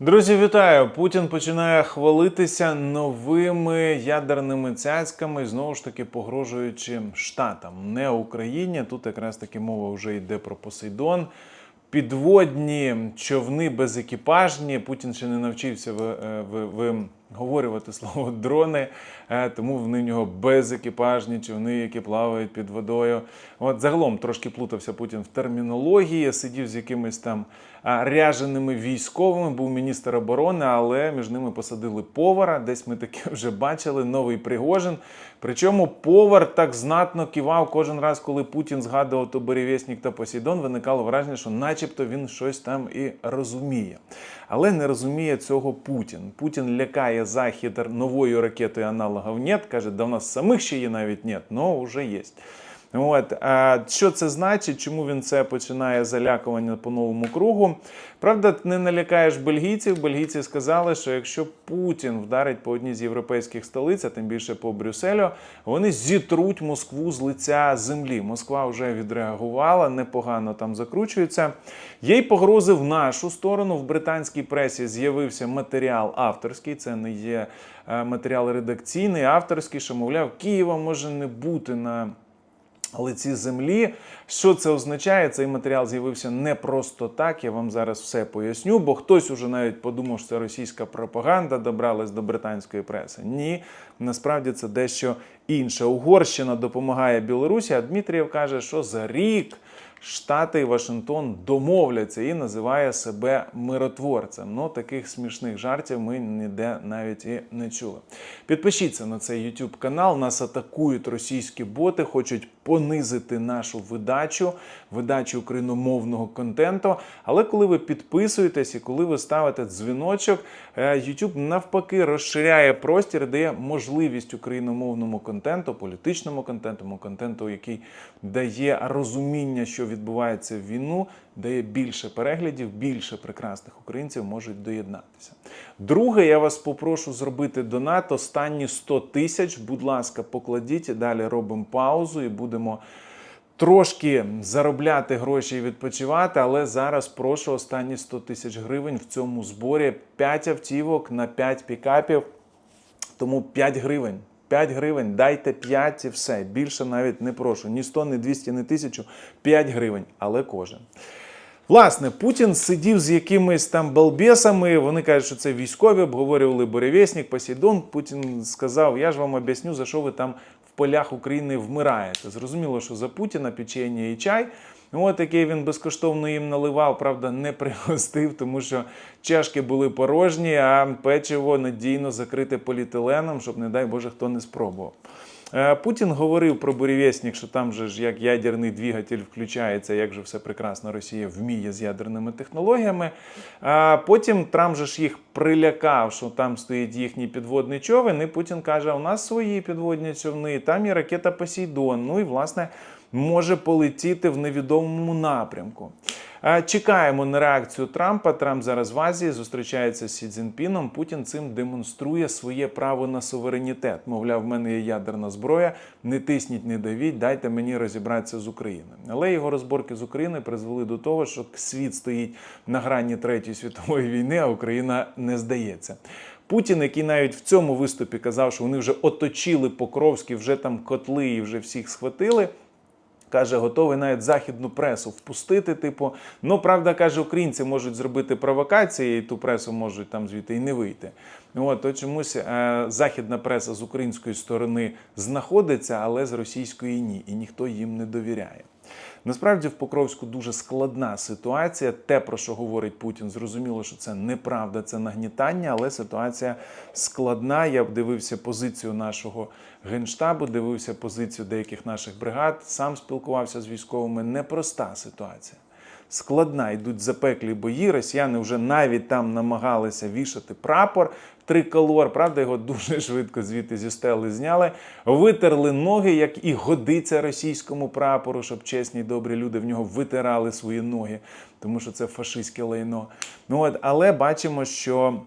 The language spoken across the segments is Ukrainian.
Друзі, вітаю! Путін починає хвалитися новими ядерними цяцьками, знову ж таки погрожуючи штатам, не Україні. Тут якраз таки мова вже йде про Посейдон. Підводні човни безекіпажні. Путін ще не навчився в, в, ви, виговорювати слово дрони, е, тому в нього безекіпажні човни, які плавають під водою. От загалом трошки плутався Путін в термінології, сидів з якимись там ряженими військовими, був міністр оборони, але між ними посадили повара. Десь ми таке вже бачили, новий Пригожин. Причому повар так знатно кивав кожен раз, коли Путін згадував то Беревєснік та Посейдон, виникало враження, що начебто він щось там і розуміє. Але не розуміє цього Путін. Путін лякає Захід новою ракетою аналогів нет, каже, да в нас самих ще є навіть нет, но вже є. От що це значить? Чому він це починає залякування по новому кругу? Правда, не налякаєш бельгійців. Бельгійці сказали, що якщо Путін вдарить по одній з європейських столиць, а тим більше по Брюсселю, вони зітруть Москву з лиця землі. Москва вже відреагувала, непогано там закручується. Є й погрози в нашу сторону. В британській пресі з'явився матеріал авторський. Це не є е, матеріал редакційний, авторський, що мовляв, Києва може не бути на лиці землі. Що це означає? Цей матеріал з'явився не просто так. Я вам зараз все поясню, бо хтось уже навіть подумав, що це російська пропаганда добралась до британської преси. Ні, насправді це дещо інше. Угорщина допомагає Білорусі, а Дмитрієв каже, що за рік. Штати і Вашингтон домовляться і називає себе миротворцем. Ну таких смішних жартів ми ніде навіть і не чули. Підпишіться на цей YouTube канал. Нас атакують російські боти, хочуть понизити нашу видачу, видачу україномовного контенту. Але коли ви підписуєтесь і коли ви ставите дзвіночок, е, YouTube навпаки розширяє простір, дає можливість україномовному контенту, політичному контенту, контенту, який дає розуміння, що відбувається в війну, дає більше переглядів, більше прекрасних українців можуть доєднатися. Друге, я вас попрошу зробити донат. Останні 100 тисяч. Будь ласка, покладіть далі робимо паузу і будемо. Трошки заробляти гроші і відпочивати, але зараз прошу останні 100 тисяч гривень в цьому зборі 5 автівок на 5 пікапів. Тому 5 гривень. 5 гривень, дайте 5 і все. Більше навіть не прошу. Ні 100, ні 200, ні 1000. 5 гривень, але кожен. Власне, Путін сидів з якимись там балбесами. Вони кажуть, що це військові, обговорювали Боревєснік, Посейдон. Путін сказав: Я ж вам об'ясню, за що ви там в полях України вмираєте. Зрозуміло, що за Путіна печення і чай. От який він безкоштовно їм наливав, правда, не пригостив, тому що чашки були порожні, а печиво надійно закрите поліетиленом, щоб, не дай Боже, хто не спробував. Е, Путін говорив про бурєвєснік, що там же ж як ядерний двигатель включається, як же все прекрасно Росія вміє з ядерними технологіями. А потім Трамп же ж їх прилякав, що там стоїть їхній підводний човен. І Путін каже: у нас свої підводні човни, там є ракета Посейдон. Ну і власне може полетіти в невідомому напрямку. Е, Чекаємо на реакцію Трампа. Трамп зараз в Азії зустрічається з Сі Цзінпіном. Путін цим демонструє своє право на суверенітет. Мовляв, в мене є ядерна зброя. Не тисніть, не давіть, дайте мені розібратися з Україною. Але його розборки з Україною призвели до того, що світ стоїть на грані третьої світової війни, а Україна не здається. Путін, який навіть в цьому виступі казав, що вони вже оточили Покровський, вже там котли і вже всіх схватили. Каже, готовий навіть західну пресу впустити. Типу, ну правда, каже, українці можуть зробити провокації, і ту пресу можуть там звідти і не вийти. От то чомусь е, західна преса з української сторони знаходиться, але з російської ні, і ніхто їм не довіряє. Насправді в Покровську дуже складна ситуація. Те, про що говорить Путін, зрозуміло, що це неправда, це нагнітання, але ситуація складна. Я б дивився позицію нашого генштабу, дивився позицію деяких наших бригад, сам спілкувався з військовими. Непроста ситуація. Складна, йдуть запеклі бої. Росіяни вже навіть там намагалися вішати прапор триколор. Правда, його дуже швидко звідти зі стели зняли. Витерли ноги, як і годиться російському прапору, щоб чесні добрі люди в нього витирали свої ноги, тому що це фашистське лайно. Ну от, але бачимо, що.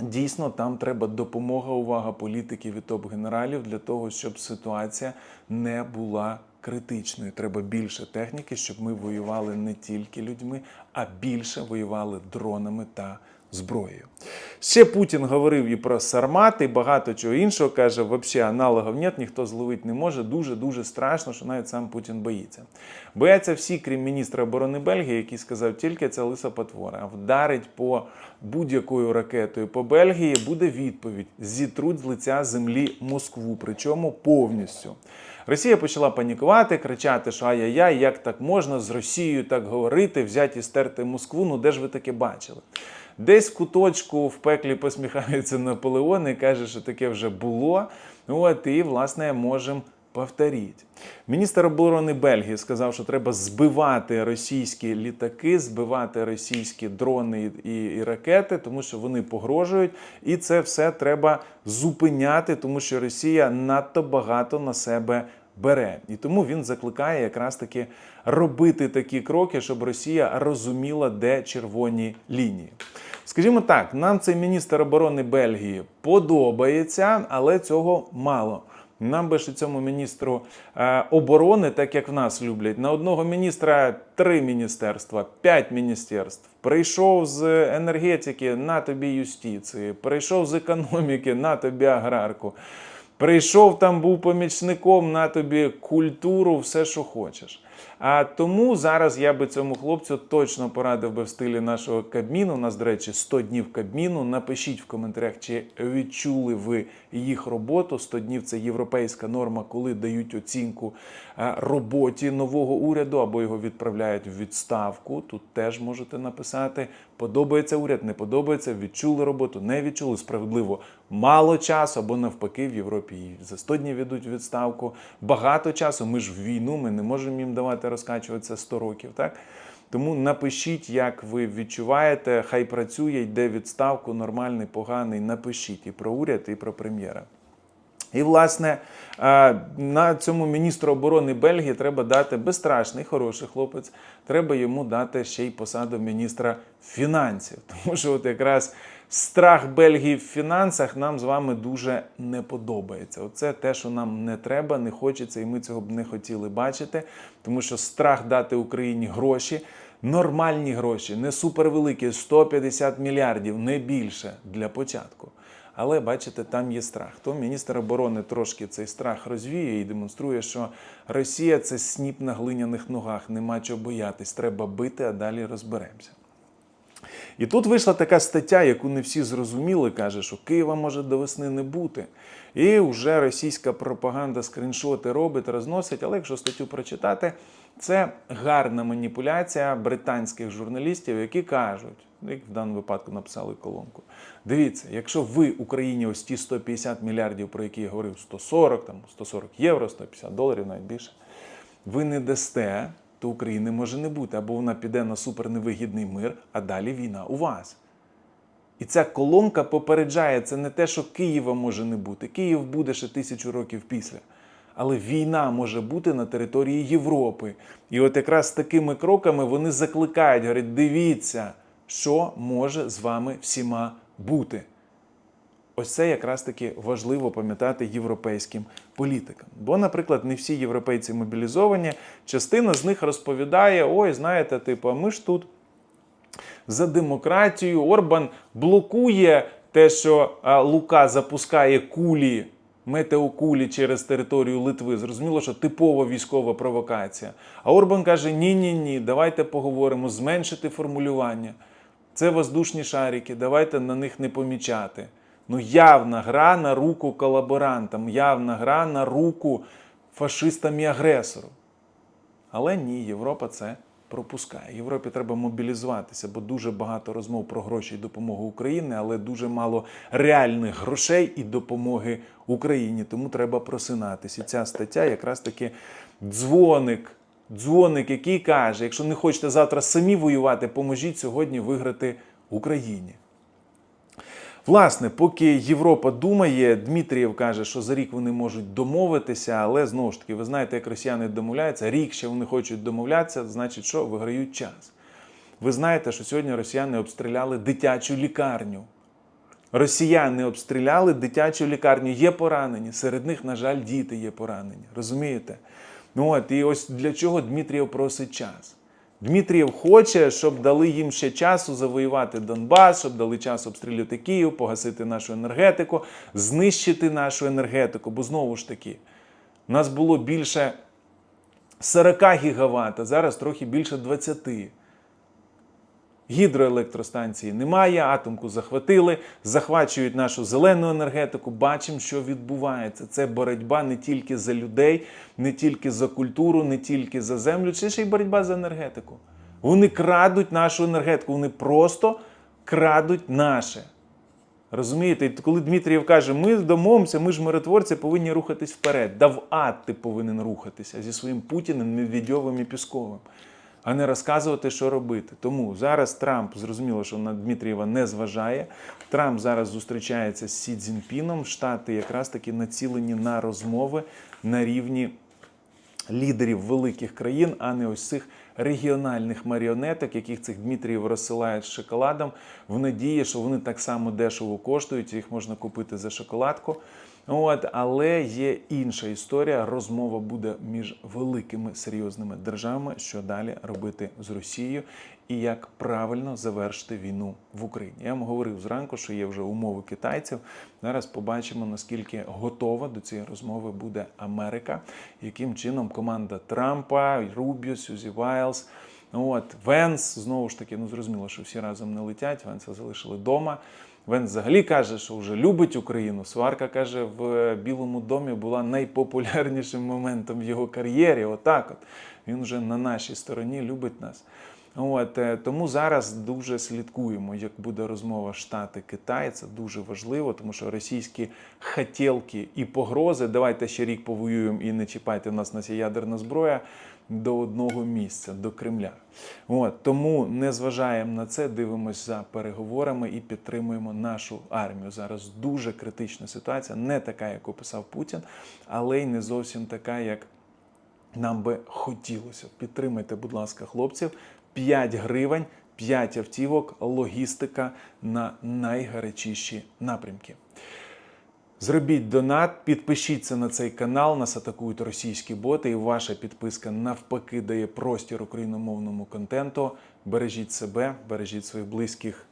Дійсно, там треба допомога, увага політиків і топ-генералів для того, щоб ситуація не була критичною. Треба більше техніки, щоб ми воювали не тільки людьми, а більше воювали дронами та зброєю. Ще Путін говорив і про Сармат, і багато чого іншого. Каже, взагалі аналогів нет, ніхто зловити не може. Дуже дуже страшно, що навіть сам Путін боїться. Бояться всі, крім міністра оборони Бельгії, який сказав, тільки це лиса потвора. Вдарить по будь-якою ракетою по Бельгії, буде відповідь: зітруть з лиця землі Москву, причому повністю. Росія почала панікувати, кричати, що ай-яй-яй, як так можна з Росією так говорити, взяти і стерти Москву. Ну де ж ви таке бачили? Десь в куточку в пеклі посміхається Наполеон і каже, що таке вже було. От і власне можемо повторити. Міністр оборони Бельгії сказав, що треба збивати російські літаки, збивати російські дрони і, і ракети, тому що вони погрожують, і це все треба зупиняти, тому що Росія надто багато на себе бере. І тому він закликає якраз таки робити такі кроки, щоб Росія розуміла, де червоні лінії. Скажімо так, нам цей міністр оборони Бельгії подобається, але цього мало. Нам би ще цьому міністру е, оборони, так як в нас люблять, на одного міністра три міністерства, п'ять міністерств. Прийшов з енергетики на тобі юстиції, прийшов з економіки на тобі аграрку. Прийшов там, був помічником на тобі культуру, все, що хочеш. А тому зараз я би цьому хлопцю точно порадив би в стилі нашого Кабміну. У нас, до речі, 100 днів Кабміну. Напишіть в коментарях, чи відчули ви їх роботу. 100 днів це європейська норма, коли дають оцінку е, роботі нового уряду або його відправляють в відставку. Тут теж можете написати. Подобається уряд, не подобається, відчули роботу, не відчули справедливо. Мало часу або навпаки в Європі за 100 днів ведуть відставку. Багато часу. Ми ж в війну, ми не можемо їм давати розкачуватися 100 років. Так тому напишіть, як ви відчуваєте. Хай працює, йде відставку, нормальний, поганий. Напишіть і про уряд, і про прем'єра. І, власне, е, на цьому міністру оборони Бельгії треба дати безстрашний, хороший хлопець. Треба йому дати ще й посаду міністра фінансів. Тому що, от якраз страх Бельгії в фінансах нам з вами дуже не подобається. Оце те, що нам не треба, не хочеться, і ми цього б не хотіли бачити. Тому що страх дати Україні гроші. Нормальні гроші, не супервеликі, 150 мільярдів, не більше для початку. Але бачите, там є страх. То міністр оборони трошки цей страх розвіє і демонструє, що Росія це сніп на глиняних ногах, нема чого боятись, треба бити, а далі розберемося. І тут вийшла така стаття, яку не всі зрозуміли, каже, що Києва може до весни не бути. І вже російська пропаганда скріншоти робить, розносить. Але якщо статтю прочитати, це гарна маніпуляція британських журналістів, які кажуть, як в даному випадку написали колонку. Дивіться, якщо ви Україні ось ті 150 мільярдів, про які я говорив, 140, там 140 євро, 150 доларів, навіть більше, ви не дасте, то України може не бути, або вона піде на суперневигідний мир, а далі війна у вас. І ця колонка попереджає, це не те, що Києва може не бути. Київ буде ще тисячу років після. Але війна може бути на території Європи. І от якраз такими кроками вони закликають, говорять, дивіться, що може з вами всіма бути. Ось це якраз таки важливо пам'ятати європейським політикам. Бо, наприклад, не всі європейці мобілізовані, частина з них розповідає: ой, знаєте, типу, ми ж тут за демократію. Орбан блокує те, що Лука запускає кулі, метеокулі через територію Литви. Зрозуміло, що типова військова провокація. А Орбан каже: ні, ні, ні, давайте поговоримо, зменшити формулювання. Це воздушні шарики, давайте на них не помічати. Ну, явна гра на руку колаборантам, явна гра на руку фашистам і агресору. Але ні, Європа це пропускає. Європі треба мобілізуватися, бо дуже багато розмов про гроші і допомогу Україні, але дуже мало реальних грошей і допомоги Україні. Тому треба просинатися. І ця стаття якраз таки дзвоник. Дзвоник, який каже: якщо не хочете завтра самі воювати, поможіть сьогодні виграти Україні. Власне, поки Європа думає, Дмитрієв каже, що за рік вони можуть домовитися, але знову ж таки, ви знаєте, як росіяни домовляються, рік ще вони хочуть домовлятися, значить, що виграють час. Ви знаєте, що сьогодні росіяни обстріляли дитячу лікарню. Росіяни обстріляли дитячу лікарню, є поранені. Серед них, на жаль, діти є поранені. Розумієте? Ну от, і ось для чого Дмитрієв просить час. Дмитрієв хоче, щоб дали їм ще часу завоювати Донбас, щоб дали час обстрілювати Київ, погасити нашу енергетику, знищити нашу енергетику. Бо знову ж таки, у нас було більше 40 гігаватт, а зараз трохи більше 20. Гідроелектростанції немає, атомку захватили, захвачують нашу зелену енергетику. Бачимо, що відбувається. Це боротьба не тільки за людей, не тільки за культуру, не тільки за землю, це ще й боротьба за енергетику. Вони крадуть нашу енергетику, вони просто крадуть наше. Розумієте, коли Дмитрієв каже, ми домовимося, ми ж миротворці повинні рухатись вперед. Да в ад ти повинен рухатися зі своїм Путіним, Медведьовим і Пісковим, а не розказувати, що робити. Тому зараз Трамп зрозуміло, що на Дмитрієва не зважає. Трамп зараз зустрічається з Сі Цзіньпіном. Штати якраз таки націлені на розмови на рівні лідерів великих країн, а не ось цих регіональних маріонеток, яких цих Дмитріїв розсилають з шоколадом, в надії, що вони так само дешево коштують, їх можна купити за шоколадку. От, але є інша історія. Розмова буде між великими серйозними державами, що далі робити з Росією і як правильно завершити війну в Україні. Я вам говорив зранку, що є вже умови китайців. Зараз побачимо, наскільки готова до цієї розмови буде Америка, яким чином команда Трампа, Рубіо, Сюзі Вайлз. От Венс знову ж таки, ну зрозуміло, що всі разом не летять. Венса залишили вдома. Венс взагалі каже, що вже любить Україну. Сварка каже, в Білому домі була найпопулярнішим моментом в його кар'єрі. Отак, от він вже на нашій стороні любить нас. От е, тому зараз дуже слідкуємо, як буде розмова Штати Китай. Це дуже важливо, тому що російські хотілки і погрози. Давайте ще рік повоюємо і не чіпайте в нас на ядерна зброя до одного місця, до Кремля. От тому не зважаємо на це, дивимося за переговорами і підтримуємо нашу армію. Зараз дуже критична ситуація, не така, як описав Путін, але й не зовсім така, як нам би хотілося. Підтримайте, будь ласка, хлопців. 5 гривень, 5 автівок, логістика на найгарячіші напрямки. Зробіть донат, підпишіться на цей канал, нас атакують російські боти, і ваша підписка навпаки дає простір україномовному контенту. Бережіть себе, бережіть своїх близьких.